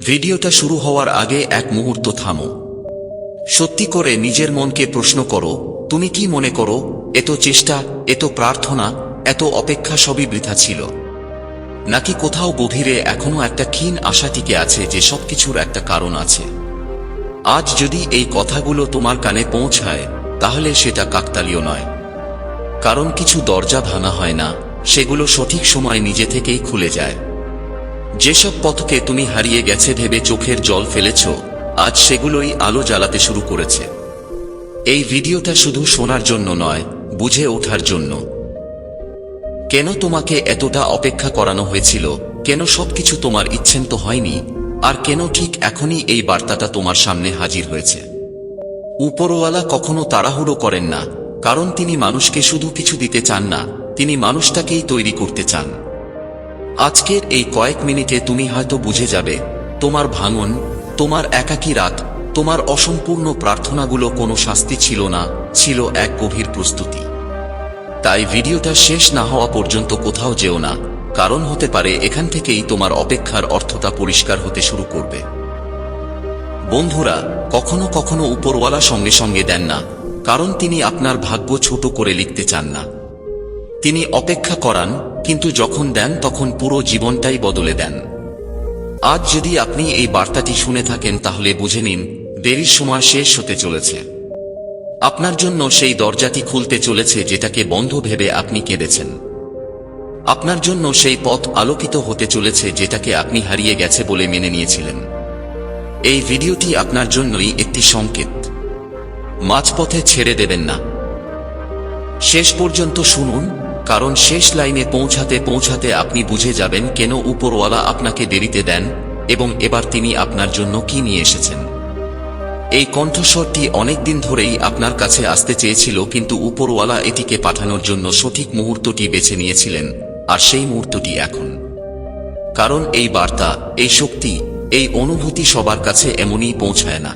ভিডিওটা শুরু হওয়ার আগে এক মুহূর্ত থামো। সত্যি করে নিজের মনকে প্রশ্ন করো, তুমি কি মনে করো, এত চেষ্টা, এত প্রার্থনা, এত অপেক্ষা সবই বৃথা ছিল। নাকি কোথাও গভীরে এখনও একটা ক্ষীণ আশা টিকে আছে যে সবকিছুর একটা কারণ আছে। আজ যদি এই কথাগুলো তোমার কানে পৌঁছায়, তাহলে সেটা কাকতালীয় নয়। কারণ কিছু দরজা ভাঙা হয় না, সেগুলো সঠিক সময় নিজে থেকেই খুলে যায়। যেসব পথকে তুমি হারিয়ে গেছে ভেবে চোখের জল ফেলেছ, আজ সেগুলোই আলো জ্বালাতে শুরু করেছে। এই ভিডিওটা শুধু শোনার জন্য নয়, বুঝে ওঠার জন্য। কেন তোমাকে এতটা অপেক্ষা করানো হয়েছিল? কেন সবকিছু তোমার ইচ্ছেন তো হয়নি? আর কেন ঠিক এখনই এই বার্তাটা তোমার সামনে হাজির হয়েছে? উপরওয়ালা কখনো তাড়াহুড়ো করেন না, কারণ তিনি মানুষকে শুধু কিছু দিতে চান না, তিনি মানুষটাকেই তৈরি করতে চান। আজকের এই কয়েক মিনিটে তুমি হয়তো বুঝে যাবে, তোমার ভাঙন, তোমার একাকী রাত, তোমার অসম্পূর্ণ প্রার্থনাগুলো কোনো শাস্তি ছিল না, ছিল এক গভীর প্রস্তুতি। তাই ভিডিওটা শেষ না হওয়া পর্যন্ত কোথাও যেও না, কারণ হতে পারে এখান থেকেই তোমার অপেক্ষার অর্থটা পরিষ্কার হতে শুরু করবে। বন্ধুরা, কখনো কখনো উপরওয়ালা সঙ্গে সঙ্গে দেন না, কারণ তিনি আপনার ভাগ্য ছোট করে লিখতে চান না। তিনি অপেক্ষা করান, কিন্তু যখন দেন তখন পুরো জীবনটাই বদলে দেন। আজ যদি আপনি এই বার্তাটি শুনে থাকেন তাহলে বুঝে নিন, দেরির সময় শেষ হতে চলেছে। আপনার জন্য সেই দরজাটি খুলতে চলেছে যেটাকে বন্ধ ভেবে আপনি কেঁদেছেন। আপনার জন্য সেই পথ আলোকিত হতে চলেছে যেটাকে আপনি হারিয়ে গেছে বলে মেনে নিয়েছিলেন। এই ভিডিওটি আপনার জন্যই একটি সংকেত। মাঝপথে ছেড়ে দেবেন না। শেষ পর্যন্ত শুনুন কারণ শেষ লাইনে পৌঁছাতে পৌঁছাতে আপনি বুঝে যাবেন কেন উপরওয়ালা আপনাকে দেরিতে দেন এবং এবার তিনি আপনার জন্য কি নিয়ে এসেছেন। এই কণ্ঠস্বরটি অনেকদিন ধরেই আপনার কাছে আসতে চেয়েছিল কিন্তু উপরওয়ালা এটিকে পাঠানোর জন্য সঠিক মুহূর্তটি বেছে নিয়েছিলেন, আর সেই মুহূর্তটি এখন। কারণ এই বার্তা, এই শক্তি, এই অনুভূতি সবার কাছে এমনই পৌঁছায় না।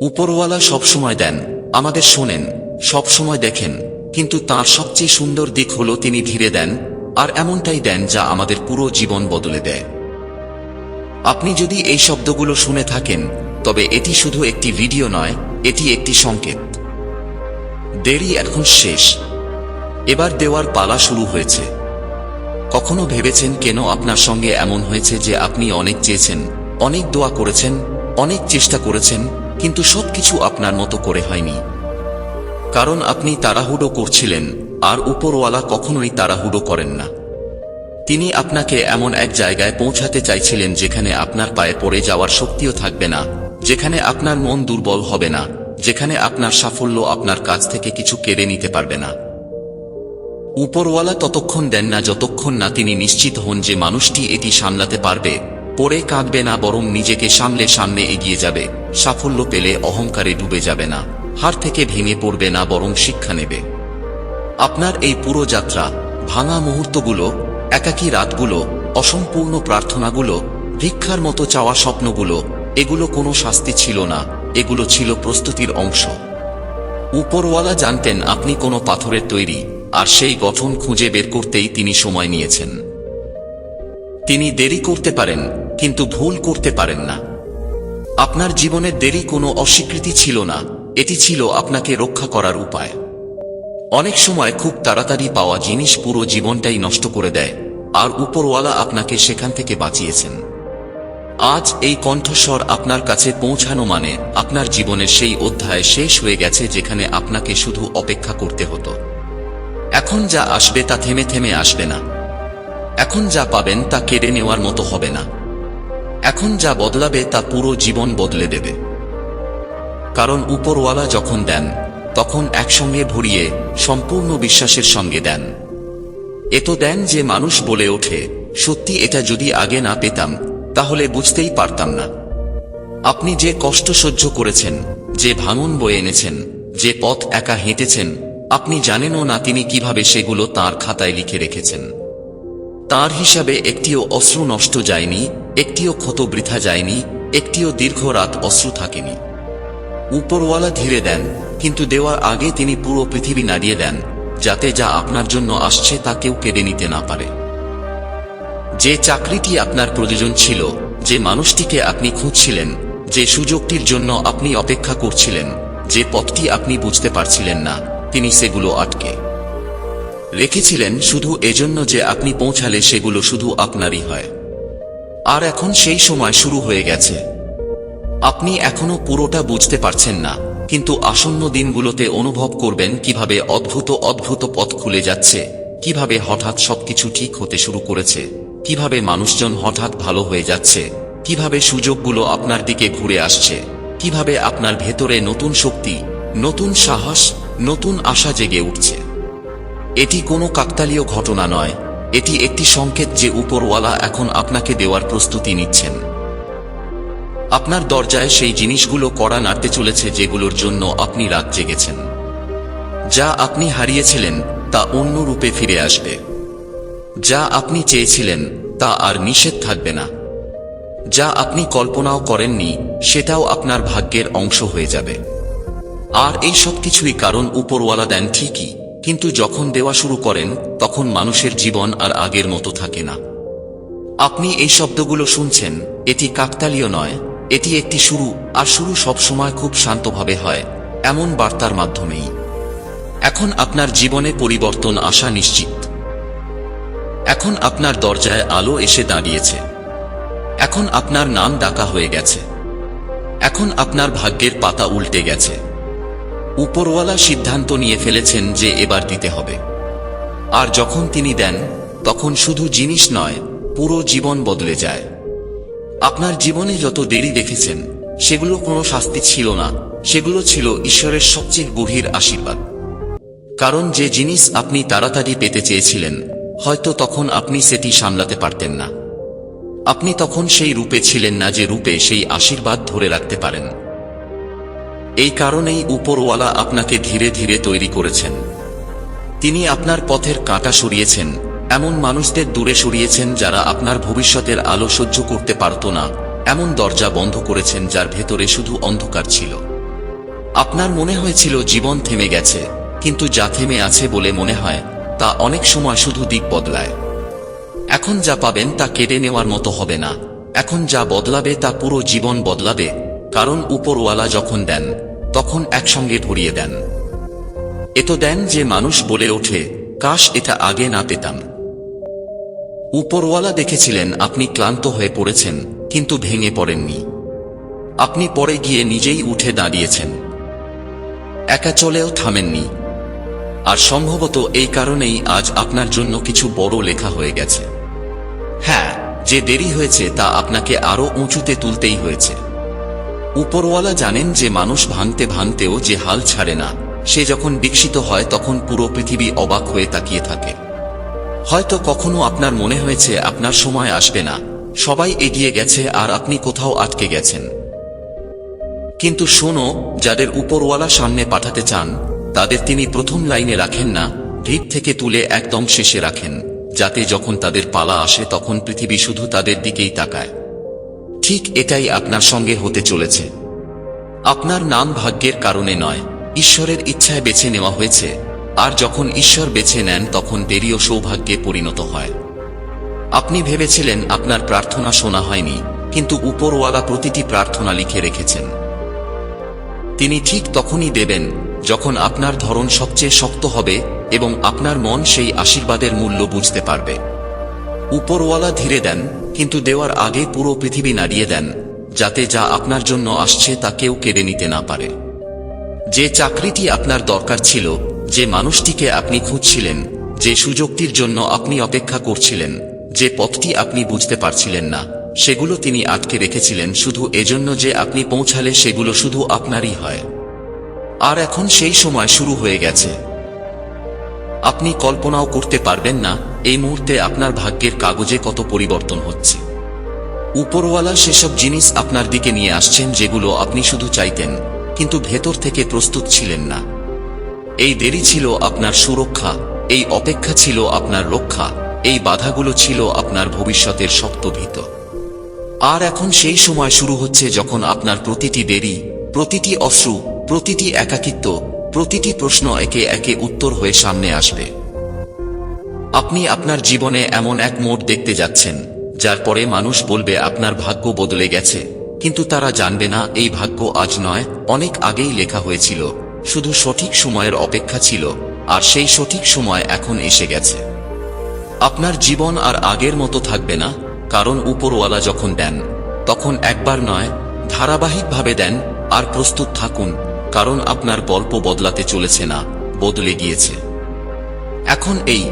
উপরওয়ালা সবসময় দেন, আমাদের শোনেন, সবসময় দেখেন কিন্তু তার সবচেয়ে সুন্দর দিক হল তিনি ধীরে দেন, আর এমনটাই দেন যা আমাদের পুরো জীবন বদলে দেয়। আপনি যদি এই শব্দগুলো শুনে থাকেন, তবে এটি শুধু একটি ভিডিও নয়, এটি একটি সংকেত। দেরি এখন শেষ। এবার দেওয়ার পালা শুরু হয়েছে। কখনো ভেবেছেন কেন আপনার সঙ্গে এমন হয়েছে যে আপনি অনেক চেয়েছেন, অনেক দোয়া করেছেন, অনেক চেষ্টা করেছেন, কিন্তু সবকিছু আপনার মতো করে হয়নি। কারণ আপনি তাড়াহুড়ো করছিলেন, আর উপরওয়ালা কখনোই তাড়াহুড়ো করেন না। তিনি আপনাকে এমন এক জায়গায় পৌঁছাতে চাইছিলেন যেখানে আপনার পায়ে পড়ে যাওয়ার শক্তিও থাকবে না, যেখানে আপনার মন দুর্বল হবে না, যেখানে আপনার সাফল্য আপনার কাছ থেকে কিছু কেড়ে নিতে পারবে না। উপরওয়ালা ততক্ষণ দেন না যতক্ষণ না তিনি নিশ্চিত হন যে মানুষটি এটি সামলাতে পারবে পরে কাঁদবে না বরং নিজেকে সামলে সামনে এগিয়ে যাবে, সাফল্য পেলে অহংকারে ডুবে যাবে না। হার থেকে ভেঙে পড়বে না বরং শিক্ষা নেবে। আপনার এই পুরো যাত্রা, ভাঙা মুহূর্তগুলো, একাকী রাতগুলো, অসম্পূর্ণ প্রার্থনাগুলো, ভিক্ষার মতো চাওয়া স্বপ্নগুলো, এগুলো কোনো শাস্তি ছিল না, এগুলো ছিল প্রস্তুতির অংশ। উপরওয়ালা জানতেন আপনি কোনো পাথরের তৈরি, আর সেই গঠন খুঁজে বের করতেই তিনি সময় নিয়েছেন। তিনি দেরি করতে পারেন, কিন্তু ভুল করতে পারেন না। আপনার জীবনের দেরি কোনো অস্বীকৃতি ছিল না এটি ছিল আপনাকে রক্ষা করার উপায়। অনেক সময় খুব তাড়াতাড়ি পাওয়া জিনিস পুরো জীবনটাই নষ্ট করে দেয়, আর উপরওয়ালা আপনাকে সেখান থেকে বাঁচিয়েছেন। আজ এই কণ্ঠস্বর আপনার কাছে পৌঁছানো মানে আপনার জীবনের সেই অধ্যায় শেষ হয়ে গেছে যেখানে আপনাকে শুধু অপেক্ষা করতে হতো। এখন যা আসবে তা থেমে থেমে আসবে না। এখন যা পাবেন তা কেড়ে নেওয়ার মতো হবে না। এখন যা বদলাবে তা পুরো জীবন বদলে দেবে। কারণ উপরওয়ালা যখন দেন, তখন একসঙ্গে ভরিয়ে সম্পূর্ণ বিশ্বাসের সঙ্গে দেন। এত দেন যে মানুষ বলে ওঠে, সত্যি এটা যদি আগে না পেতাম, তাহলে বুঝতেই পারতাম না। আপনি যে কষ্ট সহ্য করেছেন, যে ভাঙন বয়ে এনেছেন, যে পথ একা হেঁটেছেন, আপনি জানেনও না তিনি কীভাবে সেগুলো তার খাতায় লিখে রেখেছেন। তার হিসাবে একটিও অশ্রু নষ্ট যায়নি, একটিও ক্ষত বৃথা যায়নি, একটিও দীর্ঘ রাত অশ্রু থাকেনি। উপরওয়ালা ধীরে দেন, কিন্তু দেওয়ার আগে তিনি পুরো পৃথিবী নাড়িয়ে দেন, যাতে যা আপনার জন্য আসছে তা কেউ কেড়ে নিতে না পারে। যে চাকরিটি আপনার প্রয়োজন ছিল, যে মানুষটিকে আপনি খুঁজছিলেন, যে সুযোগটির জন্য আপনি অপেক্ষা করছিলেন, যে পথটি আপনি বুঝতে পারছিলেন না, তিনি সেগুলো আটকে রেখেছিলেন শুধু এজন্য যে আপনি পৌঁছালে সেগুলো শুধু আপনারই হয়। আর এখন সেই সময় শুরু হয়ে গেছে। আপনি এখনও পুরোটা বুঝতে পারছেন না, কিন্তু আসন্ন দিনগুলোতে অনুভব করবেন কীভাবে অদ্ভুত অদ্ভুত পথ খুলে যাচ্ছে, কীভাবে হঠাৎ সবকিছু ঠিক হতে শুরু করেছে, কীভাবে মানুষজন হঠাৎ ভালো হয়ে যাচ্ছে, কীভাবে সুযোগগুলো আপনার দিকে ঘুরে আসছে, কীভাবে আপনার ভেতরে নতুন শক্তি, নতুন সাহস, নতুন আশা জেগে উঠছে। এটি কোনো কাকতালীয় ঘটনা নয়, এটি একটি সংকেত যে উপরওয়ালা এখন আপনাকে দেওয়ার প্রস্তুতি নিচ্ছেন। আপনার দরজায় সেই জিনিসগুলো কড়া নাড়তে চলেছে যেগুলোর জন্য আপনি রাত জেগেছেন। যা আপনি হারিয়েছিলেন, তা অন্য রূপে ফিরে আসবে। যা আপনি চেয়েছিলেন, তা আর নিষেধ থাকবে না। যা আপনি কল্পনাও করেননি, সেটাও আপনার ভাগ্যের অংশ হয়ে যাবে। আর এই সব কিছুই কারণ উপরওয়ালা দেন ঠিকই, কিন্তু যখন দেওয়া শুরু করেন, তখন মানুষের জীবন আর আগের মতো থাকে না। আপনি এই শব্দগুলো শুনছেন, এটি কাকতালীয় নয় এটি একটি শুরু, আর শুরু সবসময় খুব শান্তভাবে হয়, এমন বার্তার মাধ্যমেই। এখন আপনার জীবনে পরিবর্তন আসা নিশ্চিত। এখন আপনার দরজায় আলো এসে দাঁড়িয়েছে। এখন আপনার নাম ডাকা হয়ে গেছে। এখন আপনার ভাগ্যের পাতা উল্টে গেছে। উপরওয়ালা সিদ্ধান্ত নিয়ে ফেলেছেন যে এবার দিতে হবে। আর যখন তিনি দেন, তখন শুধু জিনিস নয়, পুরো জীবন বদলে যায়। আপনার জীবনে যত দেরি দেখেছেন, সেগুলো কোনো শাস্তি ছিল না। সেগুলো ছিল ঈশ্বরের সবচেয়ে গভীর আশীর্বাদ। কারণ যে জিনিস আপনি তাড়াতাড়ি পেতে চেয়েছিলেন, হয়তো তখন আপনি সেটি সামলাতে পারতেন না। আপনি তখন সেই রূপে ছিলেন না যে রূপে সেই আশীর্বাদ ধরে রাখতে পারেন। এই কারণেই উপরওয়ালা আপনাকে ধীরে ধীরে তৈরি করেছেন। তিনি আপনার পথের কাঁটা সরিয়েছেন এমন মানুষদের দূরে সরিয়েছেন যারা আপনার ভবিষ্যতের আলো সহ্য করতে পারত না। এমন দরজা বন্ধ করেছেন যার ভেতরে শুধু অন্ধকার ছিল। আপনার মনে হয়েছিল জীবন থেমে গেছে, কিন্তু যা থেমে আছে বলে মনে হয়, তা অনেক সময় শুধু দিক বদলায়। এখন যা পাবেন তা কেড়ে নেওয়ার মতো হবে না। এখন যা বদলাবে তা পুরো জীবন বদলাবে, কারণ উপরওয়ালা যখন দেন, তখন একসঙ্গে ভরিয়ে দেন। এত দেন যে মানুষ বলে ওঠে, কাশ, এটা আগে না পেতাম। উপরওয়ালা দেখেছিলেন আপনি ক্লান্ত হয়ে পড়েছেন, কিন্তু ভেঙে পড়েননি। আপনি পরে গিয়ে নিজেই উঠে দাঁড়িয়েছেন। একা চলেও থামেননি। আর সম্ভবত এই কারণেই আজ আপনার জন্য কিছু বড় লেখা হয়ে গেছে। হ্যাঁ যে দেরি হয়েছে তা আপনাকে আরও উঁচুতে তুলতেই হয়েছে। উপরওয়ালা জানেন যে মানুষ ভাঙতে ভাঙতেও যে হাল ছাড়ে না, সে যখন বিকশিত হয় তখন পুরো পৃথিবী অবাক হয়ে তাকিয়ে থাকে। হয়তো কখনো আপনার মনে হয়েছে আপনার সময় আসবে না। সবাই এগিয়ে গেছে আর আপনি কোথাও আটকে গেছেন। কিন্তু শোনো, যাদের উপরওয়ালা সামনে পাঠাতে চান, তাদের তিনি প্রথম লাইনে রাখেন না ভিড় থেকে তুলে একদম শেষে রাখেন, যাতে যখন তাদের পালা আসে তখন পৃথিবী শুধু তাদের দিকেই তাকায়। ঠিক এটাই আপনার সঙ্গে হতে চলেছে। আপনার নাম ভাগ্যের কারণে নয়, ঈশ্বরের ইচ্ছায় বেছে নেওয়া হয়েছে। আর যখন ঈশ্বর বেছে নেন, তখন দেরিও সৌভাগ্যে পরিণত হয়। আপনি ভেবেছিলেন, আপনার প্রার্থনা শোনা হয়নি, কিন্তু উপরওয়ালা প্রতিটি প্রার্থনা লিখে রেখেছেন। তিনি ঠিক তখনই দেবেন, যখন আপনার ধরন সবচেয়ে শক্ত হবে এবং আপনার মন সেই আশীর্বাদের মূল্য বুঝতে পারবে। উপরওয়ালা ধীরে দেন, কিন্তু দেওয়ার আগে পুরো পৃথিবী নাড়িয়ে দেন, যাতে যা আপনার জন্য আসছে তা কেউ কেড়ে নিতে না পারে। যে চাকরিটি আপনার দরকার ছিল যে মানুষটিকে আপনি খুঁজছিলেন, যে সুযোগটির জন্য আপনি অপেক্ষা করছিলেন, যে পথটি আপনি বুঝতে পারছিলেন না, সেগুলো তিনি আটকে রেখেছিলেন শুধু এজন্য যে আপনি পৌঁছালে সেগুলো শুধু আপনারই হয়। আর এখন সেই সময় শুরু হয়ে গেছে। আপনি কল্পনাও করতে পারবেন না, এই মুহূর্তে আপনার ভাগ্যের কাগজে কত পরিবর্তন হচ্ছে। উপরওয়ালা সেসব জিনিস আপনার দিকে নিয়ে আসছেন যেগুলো আপনি শুধু চাইতেন, কিন্তু ভেতর থেকে প্রস্তুত ছিলেন না। এই দেরি ছিল আপনার সুরক্ষা, এই অপেক্ষা ছিল আপনার রক্ষা, এই বাধাগুলো ছিল আপনার ভবিষ্যতের শক্ত ভীত আর এখন সেই সময় শুরু হচ্ছে যখন আপনার প্রতিটি দেরি, প্রতিটি অশ্রু, প্রতিটি একাকিত্ব, প্রতিটি প্রশ্ন একে একে উত্তর হয়ে সামনে আসবে। আপনি আপনার জীবনে এমন এক মোড় দেখতে যাচ্ছেন, যার পরে মানুষ বলবে আপনার ভাগ্য বদলে গেছে, কিন্তু তারা জানবে না, এই ভাগ্য আজ নয়, অনেক আগেই লেখা হয়েছিল। শুধু সঠিক সময়ের অপেক্ষা ছিল, আর সেই সঠিক সময় এখন এসে গেছে। আপনার জীবন আর আগের মতো থাকবে না, কারণ উপরওয়ালা যখন দেন, তখন একবার নয়, ধারাবাহিকভাবে দেন, আর প্রস্তুত থাকুন, কারণ আপনার গল্প বদলাতে চলেছে না, বদলে গিয়েছে। এখন এই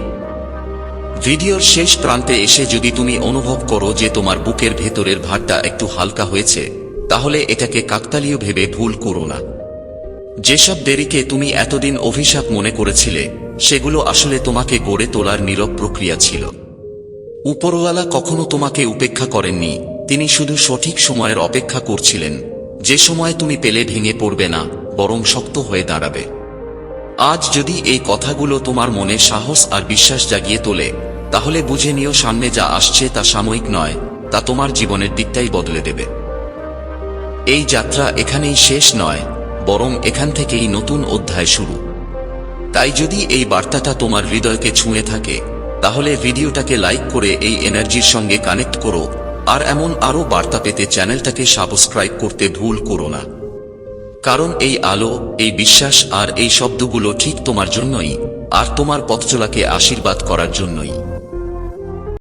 ভিডিওর শেষ প্রান্তে এসে যদি তুমি অনুভব করো যে তোমার বুকের ভেতরের ভারটা একটু হালকা হয়েছে, তাহলে এটাকে কাকতালীয় ভেবে ভুল করো না। যেসব দেরিকে তুমি এতদিন অভিশাপ মনে করেছিলে, সেগুলো আসলে তোমাকে গড়ে তোলার নীরব প্রক্রিয়া ছিল। উপরওয়ালা কখনো তোমাকে উপেক্ষা করেননি, তিনি শুধু সঠিক সময়ের অপেক্ষা করছিলেন। যে সময় তুমি পেলে ভেঙে পড়বে না, বরং শক্ত হয়ে দাঁড়াবে। আজ যদি এই কথাগুলো তোমার মনে সাহস আর বিশ্বাস জাগিয়ে তোলে, তাহলে বুঝে নিও সামনে যা আসছে তা সাময়িক নয়, তা তোমার জীবনের দিকটাই বদলে দেবে। এই যাত্রা এখানেই শেষ নয় বরং এখান থেকেই নতুন অধ্যায় শুরু। তাই যদি এই বার্তাটা তোমার হৃদয়কে ছুঁয়ে থাকে, তাহলে ভিডিওটাকে লাইক করে এই এনার্জির সঙ্গে কানেক্ট করো, আর এমন আরও বার্তা পেতে চ্যানেলটাকে সাবস্ক্রাইব করতে ভুল করো না। কারণ এই আলো, এই বিশ্বাস আর এই শব্দগুলো ঠিক তোমার জন্যই, আর তোমার পথচলাকে আশীর্বাদ করার জন্যই।